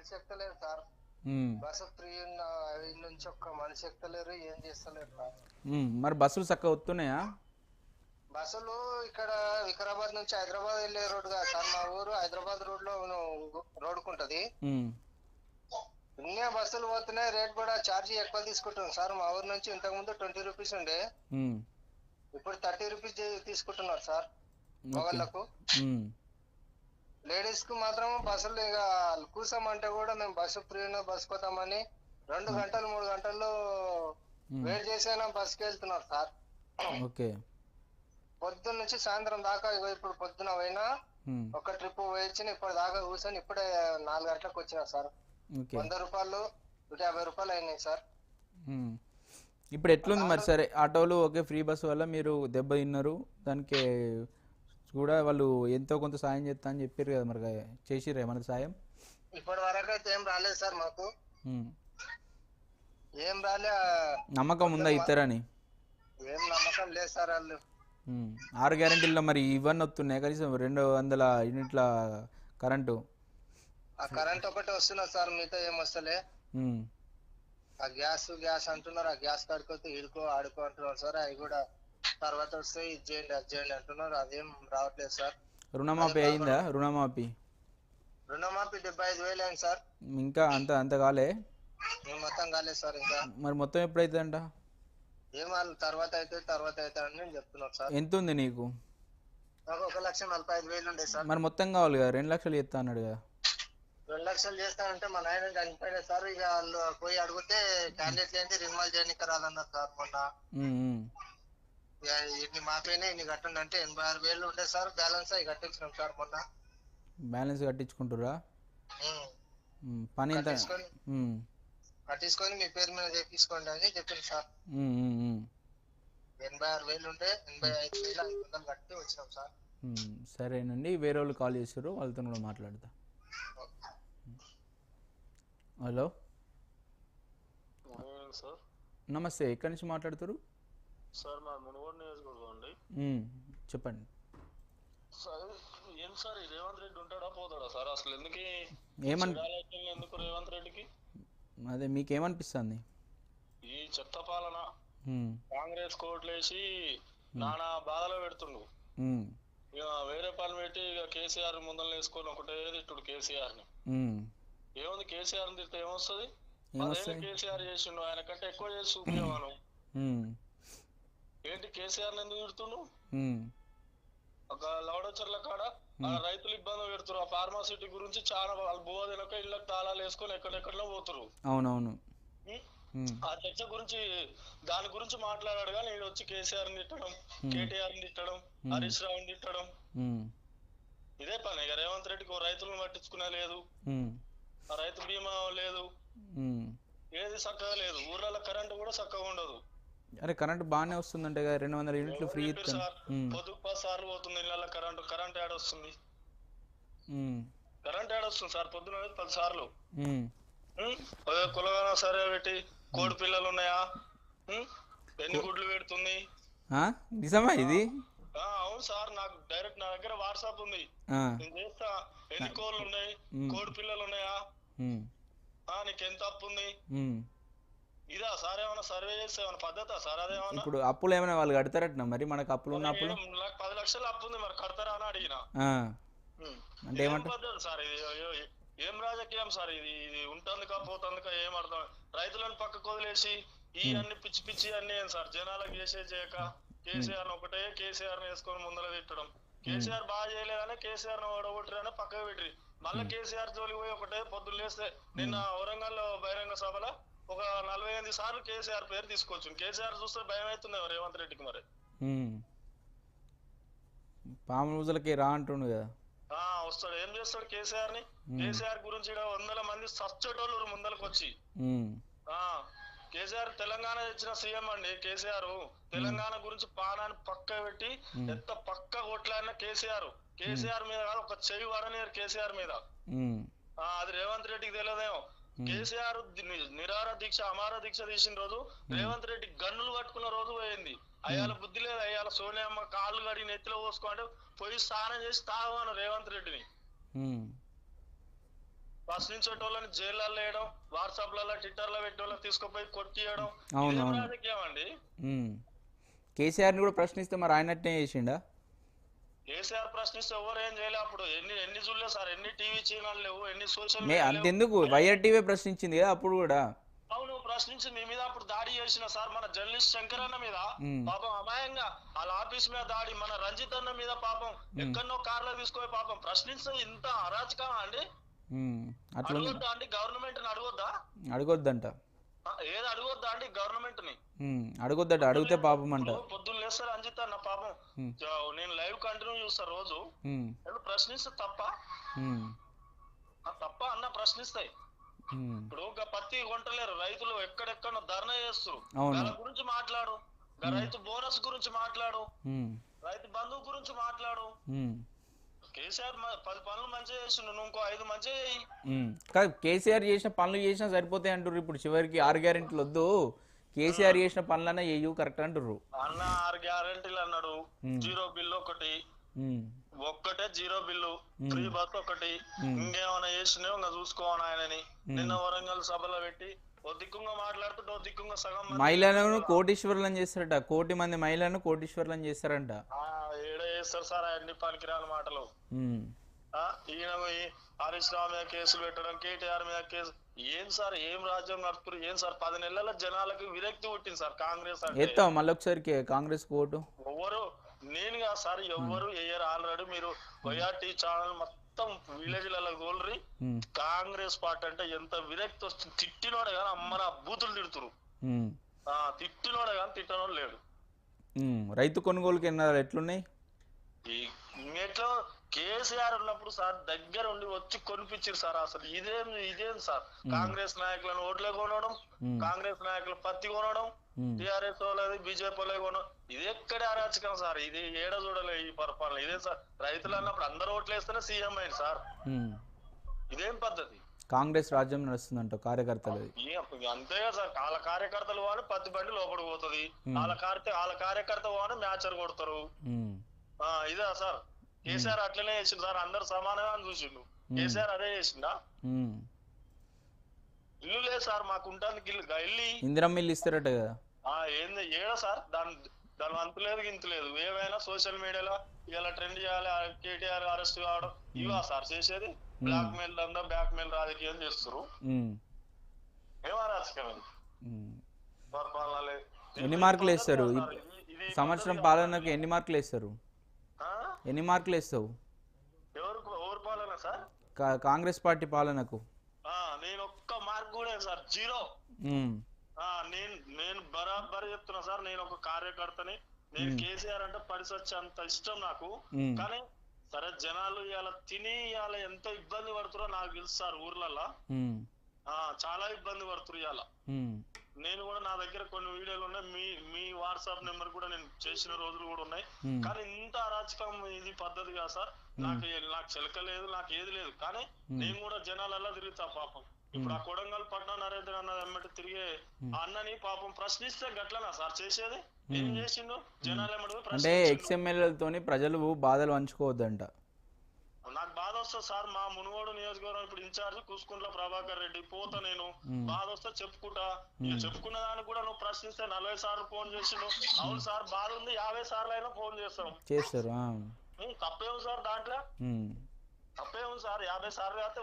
మనిషి ఎక్కలేరు sir. Bus free ఉన్న నుంచి ఒక్క మనిషి ఎక్కలేరు ఏం చేస్తలేరు మరి బస్సులు చక్కగా వస్తున్నాయా? బస్సులు ఇక్కడ వికారాబాద్ నుంచి హైదరాబాద్ వెళ్ళే రోడ్ కాదు సార్. మా ఊరు హైదరాబాద్ రోడ్లో రోడ్కుంటది ఇన్నే బస్సులు పోతున్నాయి రేట్ కూడా ఛార్జీ ఎక్కువ తీసుకుంటుంది సార్. మా ఊరు నుంచి ఇంతకు ముందు ట్వంటీ రూపీస్ ఉండే. ఇప్పుడు థర్టీ రూపీస్ తీసుకుంటున్నారు సార్. మగళ్ళకు లేడీస్కు మాత్రం బస్సులు ఇక కూసామంటే కూడా మేము బస్సు ఫ్రీ ఉన్న బస్ పోతామని రెండు గంటలు మూడు గంటల్లో వెయిట్ చేసైనా బస్కి వెళ్తున్నారు సార్. ఓకే. పొద్దున్న నుంచి సాయంత్రం దాకా ఇగో ఇప్పుడు పొద్దున పోయినా ఉమ్, ఒక ట్రిప్ పోయించిన ఇప్పుడు దాకా కూర్చొని ఇప్పుడే నాలుగు గంటలకు వచ్చిన సార్. వంద రూపాయలు నూట యాభై రూపాయలు అయినాయి సార్. ఇప్పుడు ఎట్లుంది మరి సరే ఆటోలు ఓకే ఫ్రీ బస్సు వల్ల మీరు దెబ్బ తిన్నారు దానికి కూడా వాళ్ళు ఎంతో కొంత సాయం చేస్తా అని చెప్పారు కదా మరి చేసిర్రు ఏమైనా సాయం? ఇప్పటి వరకు అయితే ఏం రాలేదు సార్ మాకు. ఏం రాలే నమ్మకం ఉందా ఇస్తారని ఏం నమ్మకం లేదు సార్ వాళ్ళు. ఆరు గ్యారెంటీల్లో మరి ఇవన్నీ వస్తున్నాయి? కనీసం రెండు వందల యూనిట్ల కరెంటు? ఆ కరెంట్ ఒకటి వస్తున్నది సార్ మీతో ఏం వస్తలే. ఆ గ్యాస్ గ్యాస్ అంటున్నారు ఆ గ్యాస్ కాడిపోతే ఈడుకో ఆడుకో అంటున్నారు సార్ అవి కూడా తర్వాత వస్తే ఇది చేయండి అది చేయండి అంటున్నారు. అదేం రావట్లేదు సార్. రుణమాఫీ అయిందా? రుణమాఫీ? రుణమాఫీ డెబ్బై ఐదు వేలు అయింది సార్. ఇంకా అంత అంత కాలే? మొత్తం కాలేదు సార్ ఇంకా. మరి మొత్తం ఎప్పుడైతుందంట? ఏం వాళ్ళు తర్వాత అయితే తర్వాత అయితే అని నేను చెప్తున్నాను సార్. ఎంత ఉంది నీకు? నాకు ఒక లక్ష నలభై ఐదు వేలు ఉండే సార్. మరి మొత్తం కావాలి కదా రెండు లక్షలు ఇస్తా అన్నాడు కదా. రెండు లక్షలు చేస్తానంటే మా నాయన చనిపోయినా సార్. ఇక వాళ్ళు పోయి అడిగితే క్యాండిడేట్ ఏంటి రినివల్ చేయడానికి రాదన్నారు సార్ మొన్న. ఇన్ని మాపైనా ఇన్ని కట్టండి అంటే ఎనభై ఆరు వేలు ఉండే సార్ బ్యాలెన్స్ అవి కట్టించినాం సార్ మొన్న. బ్యాలెన్స్ కట్టించుకుంటురా పని ఎంత? కట్టించుకొని మీ పేరు మీద చేపించుకోండి అని చెప్పింది సార్. ఎనభై ఆరు వేలు ఉంటే ఎనభై ఐదు వేలు ఐదు వందలు కట్టి వచ్చినాం సార్. సరేనండి. వేరే వాళ్ళు కాల్ చేస్తారు వాళ్ళతో కూడా మాట్లాడతా. హలో? సార్. నమస్తే ఎక్కడి నుంచి మాట్లాడుతారు సార్ మా మునుగోడు నియోజకవర్గం అండి. చెప్పండి. సార్ ఏం సార్ ఈ రేవంత్ రెడ్డి ఉంటాడా పోతాడా సార్? అసలు ఎందుకు ఏమన్ ఎందుకు రేవంత్ రెడ్డికి? అదే మీకేమనిపిస్తుంది? ఈ చెత్త పాలన. కాంగ్రెస్ కోట్లేసి నానా బాధలో పెడుతుండు. ఇక వేరే పని పెట్టి ఇక కేసీఆర్ ముందర వేసుకొని ఒకటే తిట్టుడు కేసీఆర్ని. ఏముంది కేసీఆర్ తిడితే ఏమొస్తుంది? కేసీఆర్ చేసిండు ఆయన కంటే ఎక్కువ చేసి చూపించేవాను ఏంటి కేసీఆర్ ఎందుకు తిడుతుండు ఒక లవడచర్ల కాడ ఆ రైతులు ఇబ్బంది పెడుతున్నారు ఆ ఫార్మాసిటీ గురించి చాలా వాళ్ళు బువ తినక ఇళ్ళకి తాళాలు వేసుకొని ఎక్కడెక్కడో పోతురు అవునవును. ఆ చర్చ గురించి దాని గురించి మాట్లాడాడు కానీ నేను వచ్చి కేసీఆర్ తిట్టడం కేటీఆర్ తిట్టడం హరీష్ రావు తిట్టడం. ఇదే పని. ఇక రేవంత్ రెడ్డికి రైతులను పట్టించుకునే లేదు. రైతు బీమా లేదు. ఏది చక్కగా లేదు. ఊర్లలో కరెంట్ కూడా చక్కగా ఉండదు. అరే కరెంట్ బాగానే వస్తుందంటే కదా రెండు వందల యూనిట్లు ఫ్రీ ఇస్తాను సార్? పొద్దు పది సార్లు పోతుంది ఇళ్ళ కరెంట్ కరెంట్ యాడ్ వస్తుంది. కరెంట్ యాడ్ వస్తుంది సార్ పొద్దున పది సార్లు. కులగాన సరే పెట్టి కోడి పిల్లలు ఉన్నాయా? ఎన్ని గుడ్లు పెడుతుంది? నిజమా ఇది? ఆ, అవును సార్ నాకు డైరెక్ట్ నా దగ్గర వాట్సాప్ ఉంది. నేను చేస్తా. ఎన్ని కోళ్ళు ఉన్నాయి? కోడి పిల్లలు ఉన్నాయా? నీకు ఎంత అప్పు ఉంది. ఇదా సార్ ఏమైనా సర్వే చేస్తే ఏమైనా పద్ధతా సార్? అదేమన్నా ఇప్పుడు అప్పులు ఏమైనా వాళ్ళు కడతారట మరి? మనకు అప్పులు ఉన్న అప్పులు? నాకు పది లక్షలు అప్పు ఉంది మరి కడతారా అని అడిగిన. అంటే ఏమంటారు? సార్ ఇది? ఏం రాజకీయం సార్ ఇది? ఇది ఉంటుందికా పోతుందికా ఏం అర్థం? రైతులను పక్కకు వదిలేసి ఈ అన్ని పిచ్చి పిచ్చి అన్ని ఏం సార్? జనాలకు చేసే చేయక కేసీఆర్ ఒకటే కేసీఆర్ వేసుకొని ముందర తిట్టడం. కేసీఆర్ బాగా చేయలేదని కేసీఆర్ ఓడగొట్టిరని పక్కకు పెట్టి మళ్ళీ కేసీఆర్ జోలికి పోయి ఒకటే పొద్దున్న లేస్తే నిన్న వరంగల్లో బహిరంగ సభలో ఒక నలభై ఎనిమిది సార్లు కేసీఆర్ పేరు తీసుకోవచ్చు. కేసీఆర్ చూస్తే భయం అవుతుంది రేవంత్ రెడ్డికి మరి. పాము రోజులకి రా అంటుండు కదా. ఆ వస్తాడు. ఏం చేస్తాడు కేసీఆర్ని కేసీఆర్ గురించి వందల మంది సచ్చేటోళ్ళు ముందరకు వచ్చి కేసీఆర్ తెలంగాణ తెచ్చిన సీఎం అండి కేసీఆర్. తెలంగాణ గురించి పానాన్ని పక్క పెట్టి ఎంత పక్క కొట్లాడిన కేసీఆర్. కేసీఆర్ మీద కాదు ఒక చెయ్యి వరనేరు కేసీఆర్ మీద. అది రేవంత్ రెడ్డికి తెలియదేమో. కేసీఆర్ నిరార దీక్ష అమార దీక్ష తీసిన రోజు రేవంత్ రెడ్డి గన్నులు కట్టుకున్న రోజు పోయింది. అయ్యాల బుద్ధి లేదు అయ్యాల సోనియమ్మ కాళ్ళు కడిగి నెత్తిలో పోసుకోండి పోయి స్నానం చేసి తాగవాను రేవంత్ రెడ్డిని. ప్రశ్నించేటోళ్ళని జైల్లో వేయడం వాట్సాప్లలో ట్విట్టర్లో పెట్టే వాళ్ళని తీసుకుపోయి కొట్టియడం అవును. రాజకీయం అండి. ఉమ్. కేసీఆర్ని కూడా ప్రశ్నిస్తే మరి ఆయనట్టే చేసిండా? కేసీఆర్ ప్రశ్నిస్తే ఎవరు ఏం చేయలే అప్పుడు? ఎన్ని ఎన్ని చూడలేదు సార్? ఎన్ని టీవీ ఛానల్ లేవు? ఎన్ని సోషల్ అంతెందుకు? వైఆర్ టీవీ ప్రశ్నించింది కదా అప్పుడు కూడా. అవును ప్రశ్నించి మీ మీద అప్పుడు దాడి చేసిన సార్ మన జర్నలిస్ట్ శంకర్ అన్న మీద. పాపం అమాయంగా వాళ్ళ ఆఫీస్ మీద దాడి మన రంజిత్ అన్న మీద పాపం ఎక్కడో కార్లో తీసుకొని పాపం ప్రశ్నిస్తే ఇంత అరాచకమా అండి? అడగొద్దా అండి? గవర్నమెంట్ అడగొద్దా? అడగొద్దంట. ఏది అడగొద్దా అండి? గవర్నమెంట్ని. అడగొద్దట అడిగితే పాపం అంట పొద్దున్న లేస్తారు రంజిత్ అన్న పాపం. నేను లైవ్ కంటిన్యూ చూస్తా రోజు. నేను ప్రశ్నిస్తే తప్ప. తప్ప అన్న ప్రశ్నిస్తాయి. ఇప్పుడు ఒక పత్తి కొంటలేరు. రైతులు ఎక్కడెక్కడో ధర్నా చేస్తారు. దాని గురించి మాట్లాడు. రైతు బోనస్ గురించి మాట్లాడు. రైతు బంధువు గురించి మాట్లాడు. కేసీఆర్ పది పనులు మంచిగా చేసిండు నువ్వు ఇంకో ఐదు మంచిగా చేయి. కాదు కేసీఆర్ చేసిన పనులు చేసినా సరిపోతాయి అంటుర్రు ఇప్పుడు. చివరికి ఆరు గ్యారెంటీలు వద్దు. కేసీఆర్ చేసిన పనులన్నా చెయ్యు కరెక్ట్ అంటుర్రు. అన్న ఆరు గ్యారెంటీలు అన్నాడు. జీరో బిల్లు ఒకటి. ఒక్కటే జీరో బిల్లు. ఫ్రీ బస్ ఒకటి. ఇంకేమైనా చేసినావు ఇంకా చూసుకోవాలి ఆయనని? నిన్న వరంగల్ సభలో పెట్టి మహిళలను కోటీశ్వరులను చేస్తారట. కోటి మంది మహిళలను కోటీశ్వరులను చేస్తారంట. చేస్తారు సార్ అన్ని పనికిరాని మాటలు. ఈయన హరీష్ రావు మీద కేసులు పెట్టడం కేటీఆర్ మీద కేసు. ఏం సార్ ఏం రాజ్యం నడుపుతారు ఏం సార్? పది నెలల జనాలకు విరక్తి పుట్టింది సార్ కాంగ్రెస్ అంటే. ఎత్తావు మళ్ళీ ఒకసారి కే- కాంగ్రెస్ ఓటు? ఎవరు నేను కాదు సార్ ఎవరు వేయరు ఆల్రెడీ మీరు వైఆర్టీ ఛానల్ మొత్తం విలేజ్ ఉమ్. కాంగ్రెస్ పార్టీ అంటే ఎంత విరక్తి వస్తుంది. తిట్టినోడే కానీ అమ్మన బూతులు తిడుతురు. తిట్టినోడే కానీ తిట్టనోడు లేడు. రైతు కొనుగోలు కేంద్రాలు ఎట్లున్నాయి? ఇంకెట్లో కేసీఆర్ ఉన్నప్పుడు సార్ దగ్గర ఉండి వచ్చి కొనిపించారు సార్ అసలు. ఇదేం ఇదేం సార్? కాంగ్రెస్ నాయకులను ఓట్లే కొనడం. కాంగ్రెస్ నాయకులు పత్తి కొనడం. టిఆర్ఎస్ వాళ్ళది బీజేపీ వాళ్ళే కొనడం. ఇది ఎక్కడ అరాచకం సార్? ఇది ఏడ చూడలే ఈ పరిపాలన. ఇదే సార్? రైతులు అన్నప్పుడు అందరూ ఓట్లు వేస్తేనే సీఎం అయింది సార్. ఇదేం పద్ధతి? కాంగ్రెస్ రాజ్యం నడుస్తుందంట కార్యకర్తలది. ఈ- అంతేగా సార్. వాళ్ళ కార్యకర్తలు వాడు పత్తి బండి లోపలికి పోతుంది. వాళ్ళ కార్య వాళ్ళ కార్యకర్త వాడు మ్యాచర్ కొడతారు. ఇదా సార్? కేసీఆర్ అట్లనే చేసిండు సార్? అందరు సమానంగా అని చూసిండు. కేసీఆర్ అదే చేసిండా. ఇల్లు లేదు సార్ మాకు ఉంటానికి ఇల్లు. ఇల్లు ఇందిరమ్మ ఇల్లు ఇస్తారట కదా? ఏంది? ఏడ సార్? దాని దాని అంతు లేదు గింతు లేదు. ఏమైనా సోషల్ మీడియాలో ఇలా ట్రెండ్ చేయాలి కేటీఆర్ అరెస్ట్ కావడం ఇవా సార్ చేసేది? బ్లాక్ మెయిల్ దందా బ్యాక్ మెయిల్ రాజకీయం చేస్తారు ఉమ్. ఏం అరాచకం ఇది? ఉమ్. పరిపాలన లేదు. ఎన్ని మార్కులు వేస్తారు? సంవత్సరం పాలనకు ఎన్ని మార్కులు వేస్తారు? ఎన్ని మార్కులు వేస్తావు? కాంగ్రెస్ పార్టీ పాలనకు. నేను ఒక్క మార్క్ కూడా సార్ జీరో. నేను నేను బరాబర్ చెప్తున్నా సార్ నేను ఒక కార్యకర్తని. నేను కేసీఆర్ అంటే పరిసొచ్చి అంత ఇష్టం నాకు. కానీ సరే జనాలు ఇవాళ తిని ఇవాళ ఎంత ఇబ్బంది పడుతురో నాకు తెలుసు సార్ ఊర్లలో చాలా ఇబ్బంది పడుతురు ఇవాళ. నేను కూడా నా దగ్గర కొన్ని వీడియోలు ఉన్నాయి. మీ మీ వాట్సాప్ నెంబర్ కూడా నేను చేసిన రోజులు కూడా ఉన్నాయి. కానీ ఇంత అరాచకం ఇది పద్ధతి కాదు సార్. నాకు నాకు చిలక లేదు నాకు ఏది లేదు. కానీ నేను కూడా జనాలల్లా తిరుగుతా పాపం. ఇప్పుడు ఆ కొడంగల్ పట్నం నరేంద్ర అన్న వెంబడి తిరిగే అన్నని పాపం ప్రశ్నిస్తే గట్లనా సార్? చేసేది? ఏం చేసిండు? జనాలు ఎమ్మడి అంటే ప్రశ్నించిండు. ఎక్స్ఎమ్మెల్యేలతోని ప్రజలు బాధలు పంచుకోవద్దంట. నాకు బాధ వస్తుంది సార్ మా మునుగోడు నియోజకవర్గం ఇప్పుడు ఇన్ఛార్జ్ కూసుకుంట్ల ప్రభాకర్ రెడ్డి పోతా నేను. బాధ వస్తే చెప్పుకుంటా. ఇక చెప్పుకున్న దానికి కూడా నువ్వు ప్రశ్నిస్తే నలభై సార్లు ఫోన్ చేసిండు. అవును సార్ బాధ ఉంది యాభై సార్లు అయినా ఫోన్ చేస్తాం. చేస్తారు తప్పేం సార్ దాంట్లో? ఉమ్. తప్పేం సార్ యాభై సార్లు అయితే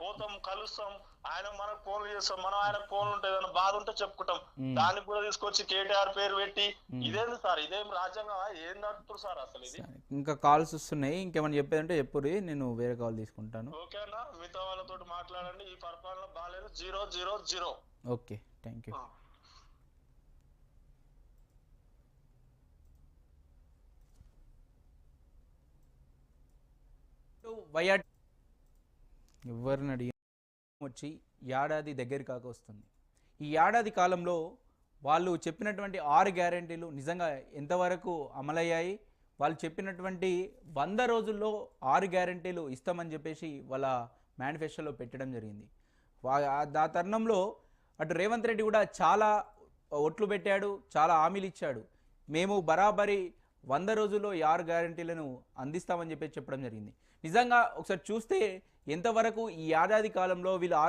పోతాం కలుస్తాం. ఆయన మనకు ఫోన్లు చేస్తాం. మనం ఆయనకు ఫోన్ ఉంటే ఏదైనా బాధ ఉంటే చెప్పుకుంటాం. దానికి కూడా తీసుకొచ్చి కేటీఆర్ పేరు పెట్టి ఇదేంది సార్? ఇదేం రాజ్యాంగం? ఏం నడుపుతారు సార్ అసలు ఇది. ఇంకా కాల్స్ వస్తున్నాయి. ఇంకేమైనా చెప్పేదంటే చెప్పుర్రి నేను వేరే కాల్ తీసుకుంటాను. ఓకే అన్న మిగతా వాళ్ళతో మాట్లాడండి. ఈ పరిపాలన బాగాలేదు zero zero zero. Okay thank you. YR ఎవరిని వచ్చి ఏడాది దగ్గర కాక వస్తుంది. ఈ ఏడాది కాలంలో వాళ్ళు చెప్పినటువంటి ఆరు గ్యారంటీలు నిజంగా ఎంతవరకు అమలయ్యాయి? వాళ్ళు చెప్పినటువంటి వంద రోజుల్లో ఆరు గ్యారంటీలు ఇస్తామని చెప్పేసి వాళ్ళ మేనిఫెస్టోలో పెట్టడం జరిగింది. ఆ- తరుణంలో అటు రేవంత్ రెడ్డి కూడా చాలా ఒట్లు పెట్టాడు చాలా హామీలు ఇచ్చాడు. మేము బరాబరి వంద రోజుల్లో ఆరు గ్యారంటీలను అందిస్తామని చెప్పేసి చెప్పడం జరిగింది. నిజంగా ఒకసారి చూస్తే ఎంతవరకు ఈ ఏడాది కాలంలో వీళ్ళు